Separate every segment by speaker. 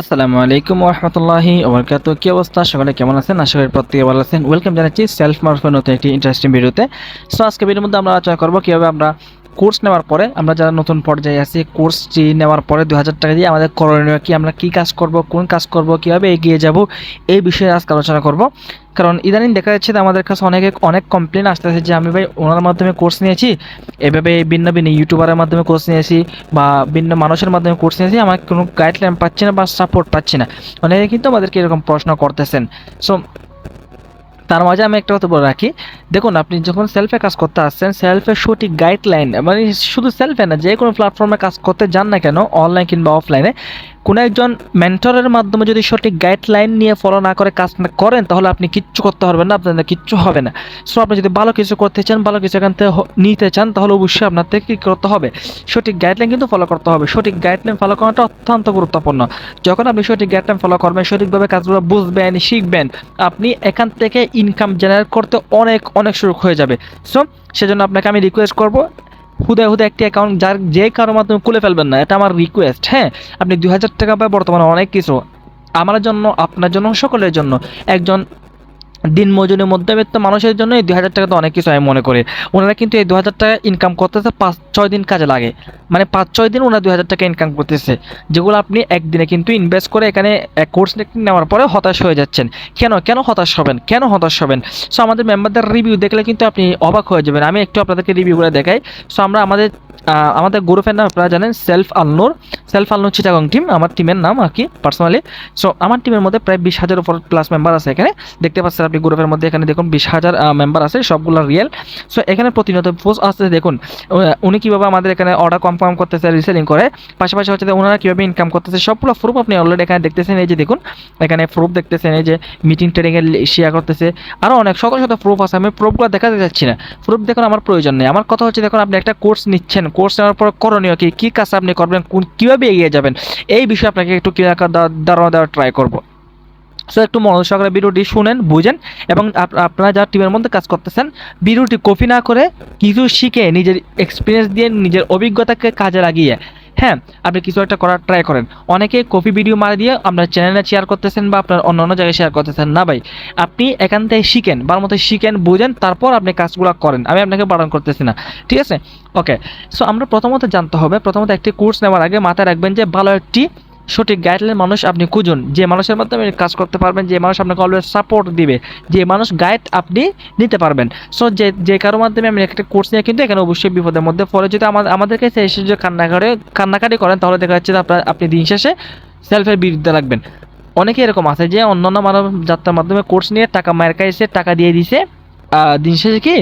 Speaker 1: আসসালামু আলাইকুম রহমতুল্লাহি ওবরকাত কি অবস্থা? সকালে কেমন আছেন? আশা করি প্রত্যেকে ভালো আছেন। ওয়েলকাম জানাচ্ছি সেলফ মার্ফের নতুন একটি ইন্টারেস্টিং ভিডিওতে সো আজকে ভিডিওর মধ্যে আমরা আলোচনা করব কীভাবে আমরা কোর্স নেওয়ার পরে আমরা যারা নতুন পর্যায়ে আছি কোর্সটি নেওয়ার পরে দু হাজার টাকা দিয়ে আমাদের করণীয় কি? আমরা কি কাজ করব? কোন কাজ করব? কীভাবে এগিয়ে যাব? এই বিষয়ে আজকে আলোচনা করব। কারণ ইদানিং দেখা যাচ্ছে যে আমাদের কাছে অনেকে অনেক কমপ্লেন আসতেছে যে, আমি ভাই ওনার মাধ্যমে কোর্স নিয়েছি, এভাবে ভিন্ন ভিন্ন ইউটিউবারের মাধ্যমে কোর্স নিয়েছি বা ভিন্ন মানুষের মাধ্যমে কোর্স নিয়েছি আমার কোনো গাইডলাইন পাচ্ছি না বা সাপোর্ট পাচ্ছি না। অনেকে কিন্তু আমাদেরকে এরকম প্রশ্ন করতেছেন। সো তার মাঝে আমি একটা কথা বলে রাখি দেখুন, আপনি যখন সেলফে কাজ করতে আসছেন সেলফের সঠিক গাইডলাইন মানে শুধু সেলফে না, যে কোনো প্ল্যাটফর্মে কাজ করতে যান না কেন অনলাইন কিংবা অফলাইনে কোনো একজন মেন্টরের মাধ্যমে যদি সঠিক গাইডলাইন নিয়ে ফলো না করে কাজ না করেন, তাহলে আপনি কিচ্ছু করতে পারবেন না, আপনাদের কিচ্ছু হবে না। সো আপনি যদি ভালো কিছু করতে চান, ভালো কিছু এখান থেকে নিতে চান, তাহলে অবশ্যই আপনার থেকে কী করতে হবে? সঠিক গাইডলাইন কিন্তু ফলো করতে হবে। সঠিক গাইডলাইন ফলো করাটা অত্যন্ত গুরুত্বপূর্ণ। যখন আপনি সঠিক গাইডলাইন ফলো করবেন, সঠিকভাবে কাজগুলো বুঝবেন, শিখবেন, আপনি এখান থেকে ইনকাম জেনারেট করতে অনেক অনেক সুরক্ষ হয়ে যাবে। সো সেজন্য আপনাকে আমি রিকোয়েস্ট করব, হুদায় হুদায় একটি অ্যাকাউন্ট যার যে কারোর মাধ্যমে খুলে ফেলবেন না, এটা আমার রিকোয়েস্ট হ্যাঁ? আপনি দুই হাজার টাকা পায় বর্তমানে অনেক কিছু, আমার জন্য, আপনার জন্য, সকলের জন্য। একজন দিন মজুরি মধ্যবিত্ত মানুষের জন্য এই দুই হাজার টাকা তো অনেক কিছু আমি মনে করি। ওনারা কিন্তু এই দু হাজার টাকা ইনকাম করতেছে পাঁচ, ছয় দিন কাজে লাগে। মানে পাঁচ, ছয় দিন ওনারা দুই হাজার টাকা ইনকাম করতেছে। যেগুলো আপনি একদিনে কিন্তু ইনভেস্ট করে এখানে এক কোর্স নেওয়ার পরে হতাশ হয়ে যাচ্ছেন। কেন? কেন হতাশ হবেন? কেন হতাশ হবেন? সো আমাদের মেম্বারদের রিভিউ দেখলে কিন্তু আপনি অবাক হয়ে যাবেন। আমি একটু আপনাদেরকে রিভিউগুলো দেখাই। সো আমরা আমাদের আমাদের গ্রুপের নাম আপনারা জানেন self Alnur self Alnur Chittagong team আমার টিমের নাম আর কি পার্সোনালি সো আমার টিমের মধ্যে প্রায় বিশ হাজার উপর প্লাস মেম্বার আছে এখানে। দেখতে পাচ্ছেন আপনি গ্রুপের মধ্যে এখানে দেখুন বিশ হাজার মেম্বার আছে, সবগুলো রিয়েল সো এখানে প্রতিনিয়ত পোস্ট আসতে দেখুন উনি কীভাবে আমাদের এখানে অর্ডার কনফার্ম করতেছে রিসেলিং করে। পাশাপাশি হচ্ছে ওনারা কীভাবে ইনকাম করতেছে, সবগুলো প্রুফ আপনি অলরেডি এখানে দেখতেছেন, এই যে দেখুন, এখানে প্রুফ দেখতেছেন, এই যে মিটিং ট্রেনিংয়ের শেয়ার করতেছে। আরও অনেক সকল সাথে প্রুফ আছে, আমি প্রুফগুলো দেখাতে যাচ্ছি না। প্রুফ দেখুন, আমার প্রয়োজন নেই। আমার কথা হচ্ছে, দেখুন, আপনি একটা কোর্স নিচ্ছেন কোর্স নেওয়ার পর করণীয় কি? কী কাজ আপনি করবেন? কোন, কীভাবে এগিয়ে যাবেন? এই বিষয়ে আপনাকে একটু ক্লিয়ার ধারণা দেওয়ার ট্রাই করব। সো একটু মনোযোগ সহকারে ভিডিওটি শুনেন, বুঝেন এবং আপনারা যারা টিমের মধ্যে কাজ করতেছেন, ভিডিওটি কপি না করে কিছু শিখে নিজের এক্সপিরিয়েন্স দিয়ে নিজের অভিজ্ঞতাকে কাজে লাগিয়ে হ্যাঁ আপনি কিছু একটা করার ট্রাই করেন। অনেকে কপি ভিডিও মারি দিয়ে আপনার চ্যানেলে শেয়ার করতেছেন বা আপনার অন্য অন্য জায়গায় শেয়ার করতেছেন। না ভাই, আপনি এখান থেকে শিখেন, বার মতো শিখেন, বুঝেন, তারপর আপনি কাজগুলো করেন। আমি আপনাকে বারণ করতেছি না, ঠিক আছে? ওকে সো আমরা প্রথমত জানতে হবে, প্রথমত একটি কোর্স নেওয়ার আগে মাথায় রাখবেন যে ভালো একটি সঠিক গাইডলাইন মানুষ আপনি খুঁজুন। যে মানুষের মাধ্যমে কাজ করতে পারবেন, যে মানুষ আপনাকে অলওয়েজ সাপোর্ট দিবে, যে মানুষ গাইড আপনি নিতে পারবেন। সো যে যে কারোর মাধ্যমে আমি একটা কোর্স নিয়ে কিন্তু এখানে অবশ্যই বিপদের মধ্যে পড়ে। যদি আমাদের আমাদের কাছে এসে যদি কান্নাকারে কান্নাকাটি করেন, তাহলে দেখা যাচ্ছে যে আপনার, আপনি দিন শেষে সেলফের বিরুদ্ধে রাখবেন অনেকে এরকম আছে যে অন্যান্য মানব যাত্রার মাধ্যমে কোর্স নিয়ে টাকা মায়ের কাছে টাকা দিয়ে দিছে দিন শেষে কি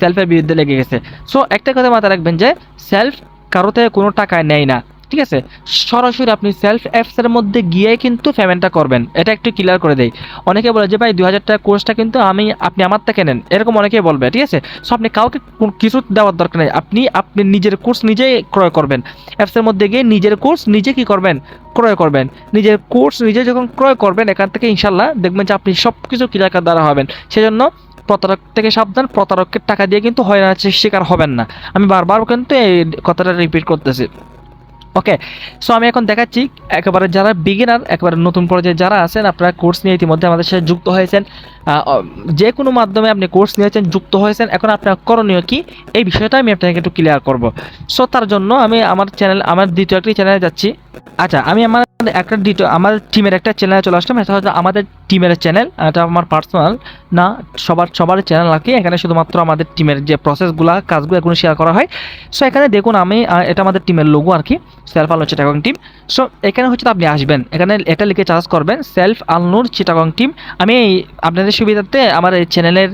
Speaker 1: সেলফের বিরুদ্ধে লেগে গেছে। সো একটা কথা মাথায় রাখবেন যে সেলফ কারও থেকে কোনো টাকা নেয় না। ঠিক আছে? সরাসরি আপনি সেলফ অ্যাপসের মধ্যে গিয়ে কিন্তু পেমেন্টটা করবেন। এটা একটু ক্লিয়ার করে দেই। অনেকে বলে যে, ভাই, দুই হাজার টাকা কোর্সটা কিন্তু আমি, আপনি আমার থেকে নেন। এরকম অনেকেই বলবে, ঠিক আছে? সো আপনি কাউকে কিছু দেওয়ার দরকার নেই। আপনি আপনি নিজের কোর্স নিজেই ক্রয় করবেন। অ্যাপসের মধ্যে গিয়ে নিজের কোর্স নিজে কি করবেন? ক্রয় করবেন। নিজের কোর্স নিজে যখন ক্রয় করবেন, এখান থেকে ইনশাল্লাহ দেখবেন যে, আপনি সব কিছু ক্লিয়ার দ্বারা হবেন। সেজন্য প্রতারক থেকে সাবধান। প্রতারকের টাকা দিয়ে কিন্তু হয়রানির শিকার হবেন না। আমি বারবার কিন্তু এই কথাটা রিপিট করতেছি। ওকে সো আমি এখন দেখাচ্ছি একেবারে যারা বিগিনার একেবারে নতুন পর্যায়ে যারা আছেন, আপনারা কোর্স নিয়ে ইতিমধ্যে আমাদের সাথে যুক্ত হয়েছেন। যে কোনো মাধ্যমে আপনি কোর্স নিয়েছেন, যুক্ত হয়েছেন, এখন আপনার করণীয় কি? এই বিষয়টা আমি আপনাকে একটু ক্লিয়ার করব। সো তার জন্য আমি আমার চ্যানেল আমার দ্বিতীয় একটি চ্যানেলে যাচ্ছি। আচ্ছা আমি আমার একটা দ্বিতীয় আমার টিমের একটা চ্যানেলে চলে আসলাম। এটা হচ্ছে আমাদের টিমের চ্যানেল এটা আমার পার্সোনাল না, সবার সবার চ্যানেল আর কি। এখানে শুধুমাত্র আমাদের টিমের যে প্রসেসগুলো কাজগুলো এগুলো শেয়ার করা হয়। সো এখানে দেখুন আমি এটা আমাদের টিমের লোগো আর কি self Alnur Chittagong team so এখানে হচ্ছে আপনি আসবেন। এখানে এটা লিখে চার্জ করবেন সেলফ আলনুর চিটাগং টিম আমি আপনাদের সুবিধার্থে আমার এই চ্যানেলের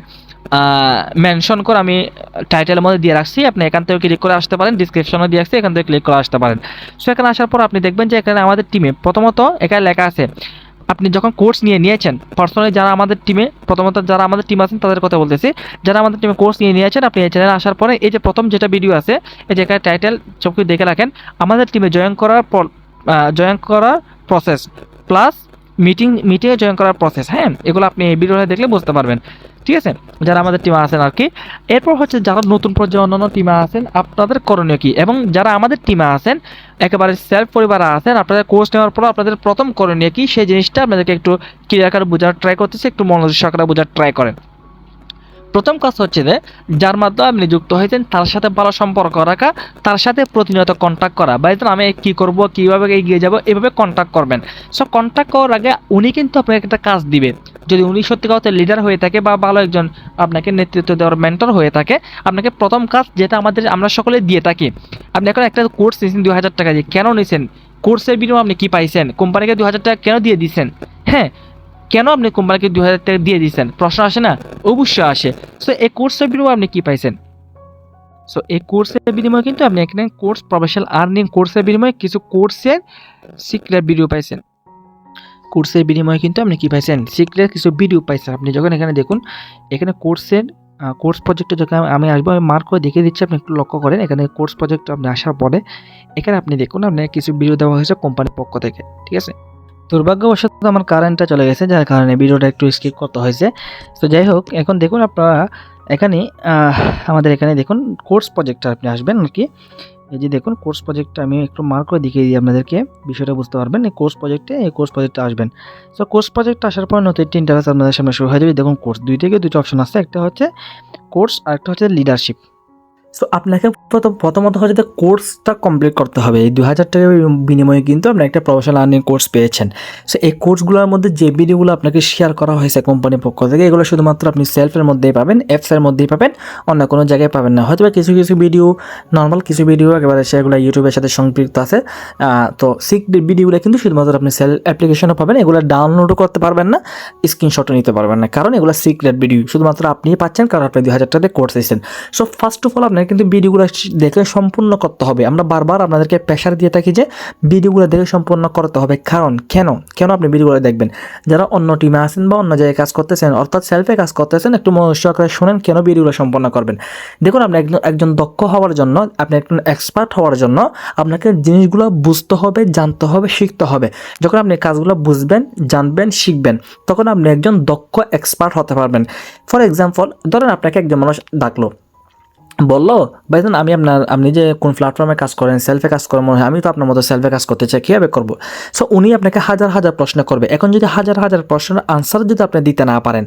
Speaker 1: মেনশন করে আমি টাইটেলের মধ্যে দিয়ে রাখছি। আপনি এখান থেকে ক্লিক করে আসতে পারেন ডিসক্রিপশনে দিয়ে রাখছি, এখান থেকে ক্লিক করে আসতে পারেন। সো এখানে আসার পর আপনি দেখবেন যে এখানে আমাদের টিমে প্রথমত এখানে লেখা আছে, আপনি যখন কোর্স নিয়ে নিয়েছেন পার্সোনালি যারা আমাদের টিমে প্রথমত যারা আমাদের টিম আছেন, তাদের কথা বলতেছি, যারা আমাদের টিমে কোর্স নিয়ে নিয়েছেন, আপনি এই চ্যানেলে আসার পরে এই যে প্রথম যেটা ভিডিও আছে, এই যে এখানে টাইটেল সব দেখে রাখেন, আমাদের টিমে জয়েন করার পর জয়েন করার প্রসেস প্লাস মিটিং মিটিংয়ে জয়েন করার প্রসেস হ্যাঁ? এগুলো আপনি এই ভিডিওটা দেখলে বুঝতে পারবেন। ঠিক আছে? যারা আমাদের টিমে আছেন আর কি। এরপর হচ্ছে যারা নতুন পর্যায়ে অন্যান্য টিমে আছেন, আপনাদের করণীয় কি? এবং যারা আমাদের টিমে আছেন, একেবারে সেলফ পরিবার আছেন, আপনাদের কোর্স নেওয়ার পর আপনাদের প্রথম করণীয় কি? সেই জিনিসটা আপনাদেরকে একটু ক্লিয়ার করে বোঝার ট্রাই করতেছে, একটু মনোযোগ সহকারে বোঝার ট্রাই করেন। প্রথম কাজ হচ্ছে যে, যার মাধ্যমে আপনি যুক্ত হয়েছেন, তার সাথে ভালো সম্পর্ক রাখা, তার সাথে প্রতিনিয়ত কন্ট্যাক্ট করা। বা আমি কি করব, কীভাবে এগিয়ে যাব, এভাবে কন্ট্যাক্ট করবেন। সো কন্ট্যাক্ট করার আগে উনি কিন্তু আপনাকে একটা কাজ দিবে। যদি উনি সত্যি কথা লিডার হয়ে থাকে বা ভালো একজন আপনাকে নেতৃত্ব দেওয়ার মেন্টর হয়ে থাকে, আপনাকে প্রথম কাজ যেটা আমাদের, আমরা সকলে দিয়ে থাকি। আপনি এখন একটা কোর্স নিয়েছেন দু হাজার টাকা দিয়ে। কেন নিয়েছেন? কোর্সের বিনিময়ে আপনি কি পাইছেন? কোম্পানিকে দু হাজার টাকা কেন দিয়ে দিচ্ছেন হ্যাঁ কেন আপনি কোম্পানিকে দু হাজার টাকা দিয়ে দিচ্ছেন প্রশ্ন আসে না? অবশ্যই আসে। সো এই কোর্সের বিনিময়ে আপনি কি পাইছেন? সো এই কোর্সের বিনিময়ে কিন্তু আপনি এখানে কোর্স প্রফেশনাল আর্নিং কোর্সের বিনিময়ে কিছু কোর্সের সিক্রেট ভিডিও পাইছেন। কোর্সের বিনিময়ে কিন্তু আপনি কি পাইছেন? সিক্রেট কিছু ভিডিও পাইছেন। আপনি যখন এখানে দেখুন, এখানে কোর্সের কোর্স প্রজেক্টে যখন আমি আসব, আমি মার্ক করে দেখিয়ে দিচ্ছি, আপনি একটু লক্ষ্য করেন। এখানে কোর্স প্রজেক্ট আপনি আসার পরে, এখানে আপনি দেখুন, আপনার কিছু ভিডিও দেওয়া হয়েছে কোম্পানির পক্ষ থেকে। ঠিক আছে? দুর্ভাগ্যবশত আমার কারেন্টটা চলে গেছে, যার কারণে ভিডিওটা একটু স্কিপ করতে হয়েছে। তো যাই হোক, এখন দেখুন আপনারা এখানে আমাদের এখানে দেখুন কোর্স প্রজেক্টটা আপনি আসবেন আর কি। এই যে দেখুন কোর্স প্রজেক্টটা আমি একটু মার্ক করে দেখিয়ে দিই আপনাদেরকে, বিষয়টা বুঝতে পারবেন। এই কোর্স প্রজেক্টে এই কোর্স প্রজেক্টে আসবেন। সো কোর্স প্রজেক্ট আসার পর নতুন একটি ইন্টারেস্ট আপনাদের সামনে শুরু হয়ে যাবে। দেখুন কোর্স দুই থেকে দুটো অপশন আছে, একটা হচ্ছে কোর্স আর একটা হচ্ছে লিডারশিপ সো আপনাকে প্রথম প্রথমত হচ্ছে কোর্সটা কমপ্লিট করতে হবে। এই দু হাজার টাকার বিনিময়ে কিন্তু আপনি একটা প্রফেশনাল আর্নিং কোর্স পেয়েছেন। সো এই কোর্সগুলোর মধ্যে যে ভিডিওগুলো আপনাকে শেয়ার করা হয়েছে কোম্পানির পক্ষ থেকে, এগুলো শুধুমাত্র আপনি সেলফের মধ্যেই পাবেন অ্যাপসের মধ্যেই পাবেন, অন্য কোনো জায়গায় পাবেন না। হয়তো কিছু কিছু ভিডিও নর্মাল কিছু ভিডিও একেবারে সেগুলো ইউটিউবের সাথে সম্পৃক্ত আছে। তো সিক ভিডিওগুলো কিন্তু শুধুমাত্র আপনি সেল অ্যাপ্লিকেশনও পাবেন, এগুলো ডাউনলোডও করতে পারবেন না স্ক্রিনশটও নিতে পারবেন না। কারণ এগুলো সিক্রেট ভিডিও শুধুমাত্র আপনিই পাচ্ছেন, কারণ আপনি দু হাজার টাকাতে কোর্স এসেছেন। সো ফার্স্ট অফ অল আপনাকে কিন্তু ভিডিওগুলো দেখে সম্পূর্ণ করতে হবে। আমরা বারবার আপনাদেরকে প্রেশার দিয়ে থাকি যে ভিডিওগুলো দেখে সম্পূর্ণ করতে হবে। কারণ, কেন? কেন আপনি ভিডিওগুলো দেখবেন? যারা অন্য টিমে আছেন বা অন্য জায়গায় কাজ করতেছেন, অর্থাৎ সেলফে কাজ করতেছেন, একটু মনোযোগ করে শুনেন কেন ভিডিওগুলো সম্পন্ন করবেন। দেখুন, আপনি একজন একজন দক্ষ হওয়ার জন্য, আপনি একজন এক্সপার্ট হওয়ার জন্য আপনাকে জিনিসগুলো বুঝতে হবে, জানতে হবে, শিখতে হবে। যখন আপনি কাজগুলো বুঝবেন, জানবেন, শিখবেন, তখন আপনি একজন দক্ষ এক্সপার্ট হতে পারবেন। ফর এক্সাম্পল ধরেন আপনাকে একজন মানুষ ডাকলো। বলল ভাইজান আমি আপনার, আপনি যে কোন প্ল্যাটফর্মে কাজ করেন সেলফে কাজ করেন, মনে হয় আমি তো আপনার মতো সেলফে কাজ করতে চাই, কীভাবে করব? সো উনি আপনাকে হাজার হাজার প্রশ্ন করবে। এখন যদি হাজার হাজার প্রশ্নের আনসার যদি আপনি দিতে না পারেন,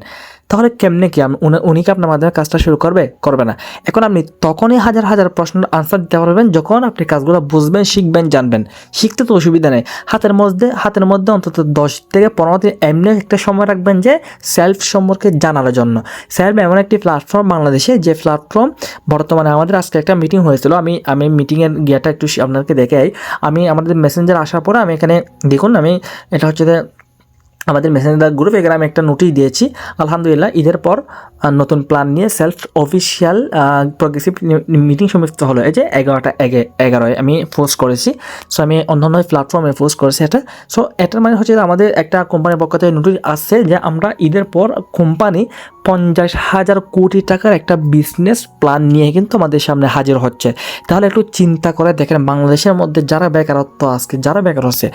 Speaker 1: তাহলে কেমনে কি উনি- উনি কি আপনার মাধ্যমে কাজটা শুরু করবে? করবে না। এখন আপনি তখনই হাজার হাজার প্রশ্নের আনসার দিতে পারবেন, যখন আপনি কাজগুলো বুঝবেন, শিখবেন, জানবেন। শিখতে তো অসুবিধা নেই। হাতের মধ্যে হাতের মধ্যে অন্তত দশ থেকে পনেরো দিন এমনি একটা সময় রাখবেন যে সেলফ সম্পর্কে জানার জন্য। সেলফ এমন একটি প্ল্যাটফর্ম বাংলাদেশে, যে প্ল্যাটফর্ম বর্তমানে আমাদের আজকে একটা মিটিং হয়েছিল। আমি আমি মিটিংয়ের গিয়াটা একটু আপনাকে দেখে আমি আমাদের মেসেঞ্জার আসার পরে আমি এখানে দেখুন, আমি এটা হচ্ছে যে আমাদের মেসেঞ্জার গ্রুপ এখানে আমি একটা নোটিশ দিয়েছি। আলহামদুলিল্লাহ, ঈদের পর নতুন প্ল্যান নিয়ে সেলফ অফিসিয়াল প্রগ্রেসিভ মিটিং সমাপ্ত হলো। এই যে এগারোটা, এগে, এগারোয় আমি পোস্ট করেছি। সো আমি অন্য অন্য প্ল্যাটফর্মে পোস্ট করেছি এটা। সো এটার মানে হচ্ছে আমাদের একটা কোম্পানির পক্ষ থেকে নোটিশ আসছে যে আমরা ঈদের পর কোম্পানি পঞ্চাশ হাজার কোটি টাকার একটা বিজনেস প্ল্যান নিয়ে কিন্তু আমাদের সামনে হাজির হচ্ছে। তাহলে একটু চিন্তা করে দেখেন, বাংলাদেশের মধ্যে যারা বেকারত্ব আজকে যারা বেকার হচ্ছে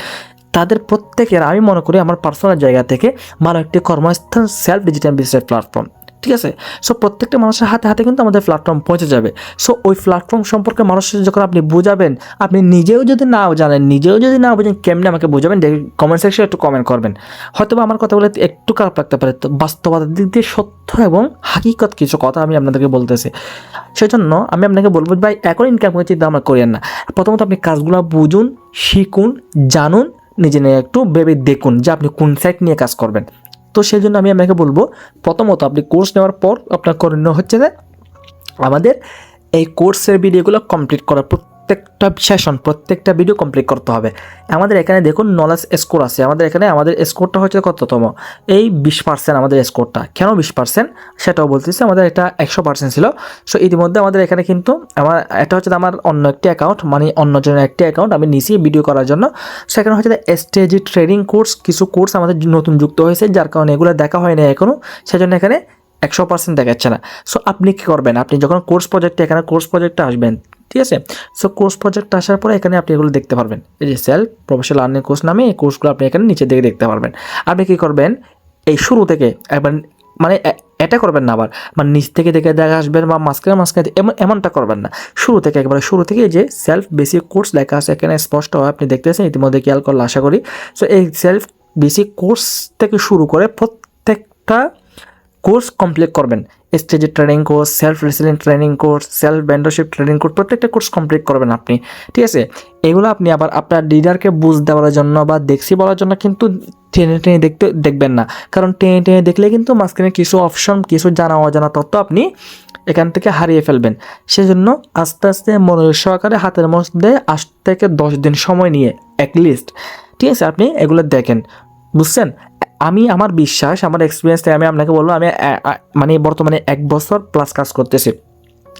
Speaker 1: তাদের প্রত্যেকের, আমি মনে করি আমার পার্সোনাল জায়গা থেকে ভালো একটি কর্মস্থান সেলফ ডিজিটাল বিজনেস প্ল্যাটফর্ম ঠিক আছে? সো প্রত্যেকটা মানুষের হাতে হাতে কিন্তু আমাদের প্ল্যাটফর্ম পৌঁছে যাবে। সো ওই প্ল্যাটফর্ম সম্পর্কে মানুষের যখন আপনি বোঝাবেন, আপনি নিজেও যদি না জানেন, নিজেও যদি না বোঝেন, কেমনে আমাকে বুঝাবেন কমেন্ট সেকশনে একটু কমেন্ট করবেন। হয়তো আমার কথা বলে একটু খারাপ লাগতে পারে, তো বাস্তবতার দিক দিয়ে সত্য এবং হাকিকত কিছু কথা আমি আপনাদেরকে বলতেছি। সেই জন্য আমি আপনাকে বলব, ভাই এখন ইনকাম করে চিন্তা আমরা করিয়েন না। প্রথমত আপনি কাজগুলো বুঝুন, শিখুন, জানুন নিজে নিয়ে একটু ভেবে দেখুন যে আপনি কোন সাইট নিয়ে কাজ করবেন। তো সেই জন্য আমি আপনাকে বলব, প্রথমত আপনি কোর্স নেওয়ার পর আপনার করণীয় হচ্ছে যে আমাদের এই কোর্সের ভিডিওগুলো কমপ্লিট করা প্রত্যেকটা সেশন প্রত্যেকটা ভিডিও কমপ্লিট করতে হবে। আমাদের এখানে দেখুন নলেজ স্কোর আছে। আমাদের এখানে, আমাদের স্কোরটা হচ্ছে কততম? এই বিশ পার্সেন্ট আমাদের স্কোরটা কেন বিশ পার্সেন্ট সেটাও বলতেছি, আমাদের এটা একশো পার্সেন্ট ছিল। সো ইতিমধ্যে আমাদের এখানে কিন্তু আমার, এটা হচ্ছে আমার অন্য একটি অ্যাকাউন্ট মানে অন্যজনের একটি অ্যাকাউন্ট আমি নিছি ভিডিও করার জন্য। সেখানে হচ্ছে এসটিজি ট্রেডিং কোর্স কিছু কোর্স আমাদের নতুন যুক্ত হয়েছে, যার কারণে এগুলো দেখা হয় না এখনও সেজন্য এখানে একশো পার্সেন্ট দেখাচ্ছে না। সো আপনি কী করবেন? আপনি যখন কোর্স প্রজেক্টে এখানে কোর্স প্রজেক্টে আসবেন ঠিক আছে? সো কোর্স প্রজেক্ট আসার পরে এখানে আপনি এগুলো দেখতে পারবেন। এই যে সেলফ প্রফেশনাল আর্নিং কোর্স নামে এই কোর্সগুলো আপনি এখানে নিচের দিকে দেখতে পারবেন। আপনি কী করবেন? এই শুরু থেকে একবার মানে এটা করবেন না আবার। মানে নিচ থেকে দেখে দেখা, আসবেন বা মাঝখানে মাঝখানে এমন, এমনটা করবেন না। শুরু থেকে একেবারে শুরু থেকে যে সেলফ বেসিক কোর্স লেখা আছে, এখানে স্পষ্ট হয়, আপনি দেখতেছেন, ইতিমধ্যে খেয়াল করলে আশা করি। সো এই সেলফ বেসিক কোর্স থেকে শুরু করে প্রত্যেকটা কোর্স কমপ্লিট করবেন। স্টেজের training course self resilient training course self vendorship training course প্রত্যেকটা কোর্স কমপ্লিট করবেন আপনি। ঠিক আছে? এগুলো আপনি আবার আপনার লিডারকে বুঝ দেওয়ার জন্য বা দেখছি বলার জন্য কিন্তু টেনে টেনে দেখতে দেখবেন না। কারণ টেনে টেনে দেখলে কিন্তু মাঝখানে কিছু অপশন কিছু জানা অজানা তথ্য আপনি এখান থেকে হারিয়ে ফেলবেন। সেজন্য আস্তে আস্তে মনোযোগ সহকারে হাতের মধ্যে আজ থেকে দশ দিন সময় নিয়ে অ্যাটলিস্ট ঠিক আছে? আপনি এগুলো দেখেন। বুঝছেন? আমি আমার বিশ্বাস, আমার এক্সপিরিয়েন্স থেকে আমি আপনাকে বলব, আমি মানে বর্তমানে এক বছর প্লাস কাজ করতেছি।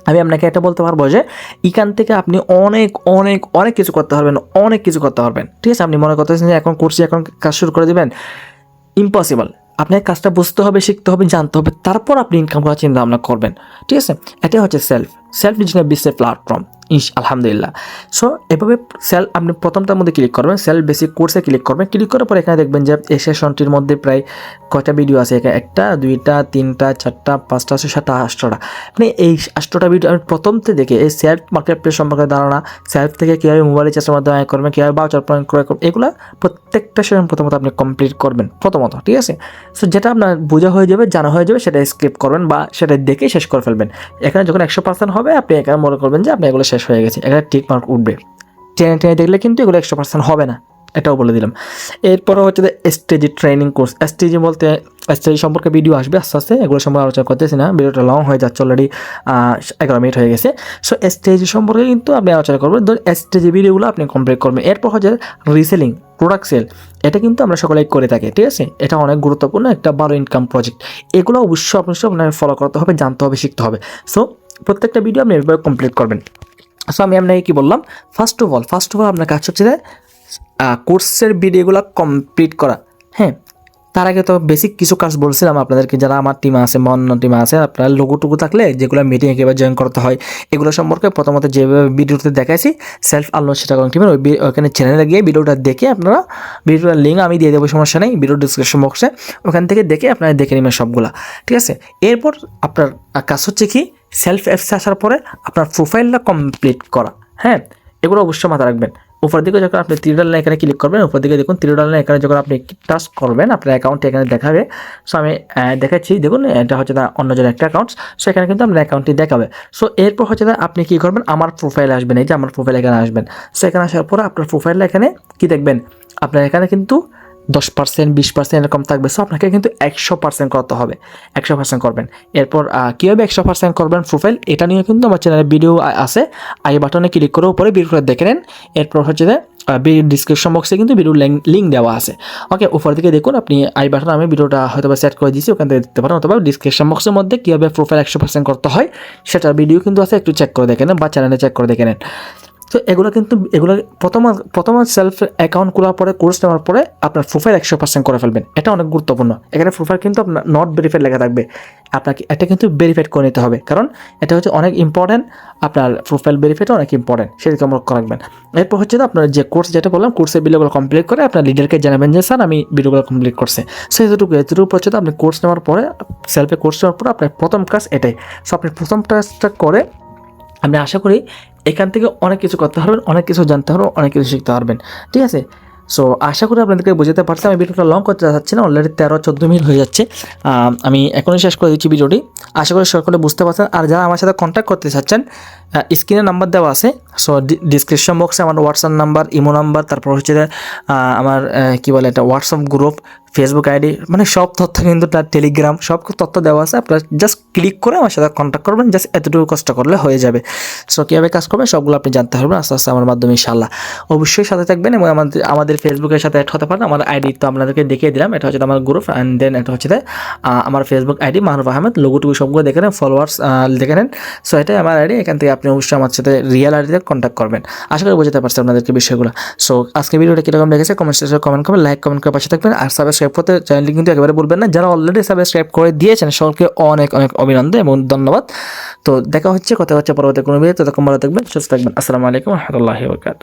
Speaker 1: আমি আপনাকে এটা বলতে পারব যে, এখান থেকে আপনি অনেক অনেক অনেক কিছু করতে পারবেন, অনেক কিছু করতে পারবেন। ঠিক আছে? আপনি মনে করতেছেন যে, এখন করছি, এখন কাজ শুরু করে দেবেন। ইম্পসিবল আপনার কাজটা বুঝতে হবে, শিখতে হবে, জানতে হবে। তারপর আপনি ইনকাম করার চিন্তা ভাবনা করবেন। ঠিক আছে? এটাই হচ্ছে সেলফ সেলফ ডিজিটাল বিশ্বের প্ল্যাটফর্ম ইস আলহামদুলিল্লাহ। সো এভাবে সেল আপনি প্রথমটার মধ্যে ক্লিক করবেন সেলফ বেসিক কোর্সে ক্লিক করবেন ক্লিক করার পর এখানে দেখবেন যে এই সেশনটির মধ্যে প্রায় কয়টা ভিডিও আছে? একটা, দুইটা, তিনটা, চারটা, পাঁচটা ছয় সাতটা আটটা আপনি এই আটটা ভিডিও আমি থেকে দেখে এই সেলফ মার্কেট প্লেস সম্পর্কে ধারণা সেলফ থেকে কীভাবে মোবাইল রিচার্জের মাধ্যমে আয় করবেন, কীভাবে বাউচার পয়েন্ট ক্রয় করবেন, এগুলো প্রত্যেকটা সেশন প্রথমত আপনি কমপ্লিট করবেন, প্রথমত, ঠিক আছে? সো যেটা আপনার বোঝা হয়ে যাবে, জানা হয়ে যাবে, সেটা স্কিপ করবেন বা সেটা দেখে শেষ করে ফেলবেন। এখানে যখন একশো পার্সেন্ট হবে, আপনি এখানে মনে করবেন যে আপনি এগুলো শেষ হয়ে গেছে এখানে টিক মার্ক উঠবে। টেনে টেনে দেখলে কিন্তু এগুলো একশো পার্সেন্ট হবে না, এটাও বলে দিলাম। এরপরে হচ্ছে যে এসটিজি ট্রেনিং কোর্স এসটিজি বলতে এসটিজি সম্পর্কে ভিডিও আসবে আস্তে আস্তে, এগুলো সম্পর্কে আলোচনা করতেছি না ভিডিওটা লং হয়ে যাচ্ছে অলরেডি এগারো মিনিট হয়ে গেছে। সো এসটিজি সম্পর্কে কিন্তু আপনি আলোচনা করবেন, ধরুন এসটিজি ভিডিওগুলো আপনি কমপ্লিট করবেন। এরপর হচ্ছে রিসেলিং প্রোডাক্ট সেল এটা কিন্তু আমরা সকলেই করে থাকি, ঠিক আছে? এটা অনেক গুরুত্বপূর্ণ, একটা ভালো ইনকাম প্রজেক্ট এগুলো অবশ্যই অবশ্যই আপনার ফলো করতে হবে, জানতে হবে, শিখতে হবে। সো প্রত্যেকটা ভিডিও আপনি এভাবে কমপ্লিট করবেন। সো আমি আপনাকে কী বললাম? First of all first of all আপনার কাজ হচ্ছে যে কোর্সের ভিডিওগুলো কমপ্লিট করা। হ্যাঁ তার আগে তো বেসিক কিছু কাজ বলছিলাম আপনাদেরকে, যারা আমার টিম আছে বা অন্য টিম আছে, আপনার লোগোটুকু থাকলে যেগুলো মিটিং একেবারে জয়েন করতে হয়, এগুলো সম্পর্কে প্রথমত যেভাবে ভিডিওতে দেখাইছি সেলফ আলো সেটা করেন টিমের ওই ওখানে চ্যানেলে গিয়ে ভিডিওটা দেখে আপনারা ভিডিওটার লিঙ্ক আমি দিয়ে দেবো, সমস্যা নেই ভিডিও ডিসক্রিপশন বক্সে ওখান থেকে দেখে আপনারা দেখে নেবেন সবগুলা, ঠিক আছে? এরপর আপনার কাজ হচ্ছে কি সেলফ অ্যাপসে আসার পরে আপনার প্রোফাইলটা কমপ্লিট করা হ্যাঁ? এগুলো অবশ্যই মাথা রাখবেন। উপর দিকে যখন আপনি ত্রিডাল লাইন এখানে ক্লিক করবেন উপর দিকে দেখুন ত্রিডাল লাইন এখানে যখন আপনি টাচ করবেন, আপনার অ্যাকাউন্টটি এখানে দেখাবে। সো আমি দেখাচ্ছি, দেখুন, এটা হচ্ছে না অন্যজনের একটা অ্যাকাউন্ট সো এখানে কিন্তু আপনার অ্যাকাউন্টটি দেখাবে। সো এরপর হচ্ছে না আপনি কী করবেন? আমার প্রোফাইল আসবেন, এই যে আমার প্রোফাইল এখানে আসবেন। সো এখানে আসার পর আপনার প্রোফাইলটা এখানে কী দেখবেন? আপনার এখানে কিন্তু দশ পার্সেন্ট, বিশ পার্সেন্ট এরকম থাকবে। সো আপনাকে কিন্তু একশো পার্সেন্ট করতে হবে। একশো পার্সেন্ট করবেন। এরপর কীভাবে একশো পার্সেন্ট করবেন প্রোফাইল এটা নিয়ে কিন্তু আমার চ্যানেলে ভিডিও আছে। আই বাটনে ক্লিক করে উপরে ভিডিওটা দেখে নেন। এরপর হচ্ছে যে ডিসক্রিপশন বক্সে কিন্তু ভিডিও লিঙ্ক দেওয়া আছে। ওকে উপর দিকে দেখুন, আপনি আই বাটন আমি ভিডিওটা হয়তো বা সেট করে দিয়েছি, ওখান থেকে দেখতে পারেন। অথবা ডিসক্রিপশন বক্সের মধ্যে কীভাবে প্রোফাইল একশো পার্সেন্ট করতে হয়, সেটার ভিডিও কিন্তু আছে, একটু চেক করে দেখে নেন বা চ্যানেলে চেক করে দেখে নেন। তো এগুলো কিন্তু, এগুলো প্রথম প্রথম সেলফ অ্যাকাউন্ট খোলার পরে কোর্স নেওয়ার পরে আপনার প্রোফাইল একশো পার্সেন্ট করে ফেলবেন। এটা অনেক গুরুত্বপূর্ণ। এখানে প্রোফাইল কিন্তু আপনার নট ভেরিফাইড লেখা থাকবে। আপনাকে এটা কিন্তু ভেরিফাইড করে নিতে হবে। কারণ এটা হচ্ছে অনেক ইম্পর্টেন্ট আপনার প্রোফাইল ভেরিফাইড অনেক ইম্পর্টেন্ট সেটাকে আমরা রাখবেন। এরপর হচ্ছে আপনার যে কোর্স যেটা বললাম কোর্সের ভিডিওগুলো কমপ্লিট করে আপনার লিডারকে জানাবেন যে, স্যার, আমি ভিডিওগুলো কমপ্লিট করছে। সো এতটুকু এতটুকু হচ্ছে আপনি কোর্স নেওয়ার পরে সেলফে কোর্স নেওয়ার পরে আপনার প্রথম কাজ এটাই। সো আপনি প্রথম কাজটা করে, আমি আশা করি এখান থেকে অনেক কিছু করতে পারবেন, অনেক কিছু জানতে পারবেন, অনেক কিছু শিখতে পারবেন। ঠিক আছে? সো আশা করি আপনাদেরকে বোঝাতে পারছি। আমি ভিডিওটা লং করতে চাচ্ছি না অলরেডি তেরো, চোদ্দ মিনিট হয়ে যাচ্ছে। আমি এখনই শেষ করে দিচ্ছি ভিডিওটি। আশা করি সকলে বুঝতে পারছেন। আর যারা আমার সাথে কন্ট্যাক্ট করতে চাচ্ছেন স্ক্রিনে নাম্বার দেওয়া আছে। সো ডিসক্রিপশন বক্সে আমার হোয়াটসঅ্যাপ নাম্বার ইমো নাম্বার তারপর হচ্ছে আমার কি বলে এটা হোয়াটসঅ্যাপ গ্রুপ ফেসবুক আইডি মানে সব তথ্য কিন্তু তার টেলিগ্রাম সব তথ্য দেওয়া আছে। আপনারা জাস্ট ক্লিক করে আমার সাথে কন্ট্যাক্ট করবেন জাস্ট এতটুকু কষ্ট করলে হয়ে যাবে। সো কীভাবে কাজ করবেন সবগুলো আপনি জানতে পারবেন, আস্তে আস্তে আমার মাধ্যমে ইনশাল্লাহ অবশ্যই সাথে থাকবেন এবং আমাদের আমাদের ফেসবুকের সাথে অ্যাড হতে পারেন। আমার আইডি তো আপনাদেরকে দেখিয়ে দিলাম, এটা হচ্ছে আমার গ্রুপ অ্যান্ড দেন এটা হচ্ছে আমার ফেসবুক আইডি মাহরুফ আহমেদ লোগোটুকু সবগুলো দেখে নেন ফলোয়ার্স দেখে নেন। সো এটাই আমার আইডি এখান থেকে আপনি অবশ্যই আমার সাথে রিয়েল আইডিতে কন্ট্যাক্ট করবেন। আশা করি বোঝাতে পারছি আপনাদেরকে বিষয়গুলো। সো আজকে ভিডিওটা কীরকম লেগেছে কমেন্ট সেকশনে কমেন্ট করবেন লাইক কমেন্ট করে পাশে থাকবেন, আর সাবস্ক্রাইব করতে চ্যানেলটি কিন্তু একেবারে বলবেন না। যারা অলরেডি সাবস্ক্রাইব করে দিয়েছেন, সকলকে অনেক অনেক অভিনন্দন এবং ধন্যবাদ। তো দেখা হচ্ছে, কথা হচ্ছে পরবর্তী কোনো ভিডিও ততক্ষণ ভালো থাকবেন, সুস্থ থাকবেন। আসসালামু আলাইকুম, রহমতুল্লাহ বরকাত